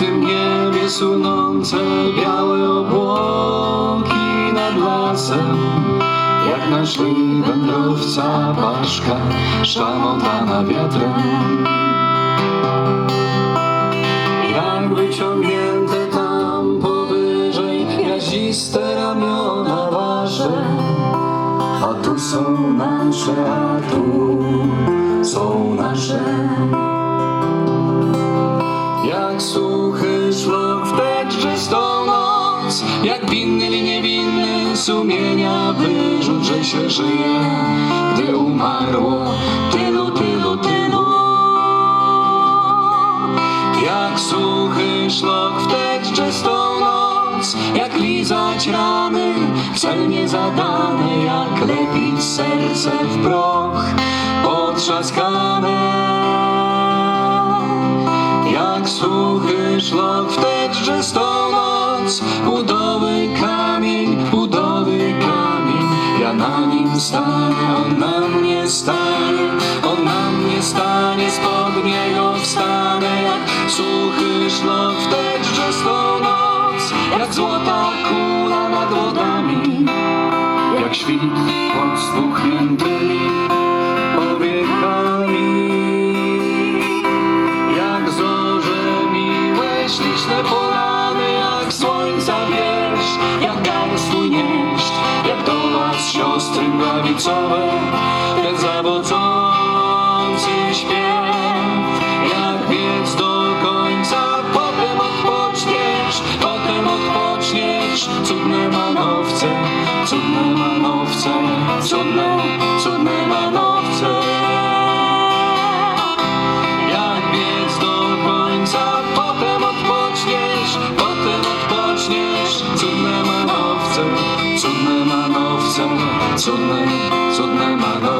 czystym niebie sunące białe obłoki nad lasem. Jak na szyi wędrowca paszka szamotana wiatrem. Jak wyciągnięte tam powyżej Jaziste ramiona wasze A tu są nasze, a tu są nasze Jak suchy Jak winny li niewinny sumienia Wyrzut, że się żyje. Gdy umarło tylu, tylu, tylu. Jak suchy szlok w tę czystą noc Jak lizać rany celnie zadane Jak lepić serce w proch potrzaskane. Jak suchy szlok w tę czystą noc Budowy kamień, budowy kamień. Ja na nim stanę, on na mnie stanie On na mnie stanie, spod niego wstanę Jak suchy szlok w tę czystą noc Jak złota kula nad wodami Jak świt pod spuchniętymi jak gard swój nieść, jak do was siostry mlawicowe, ten zawodzący śpiew, jak biec do końca, potem odpoczniesz, potem odpoczniesz, cudne manowce, cudne manowce, cudne Cudne manowce, cudne manowce, cudne, cudne manowce.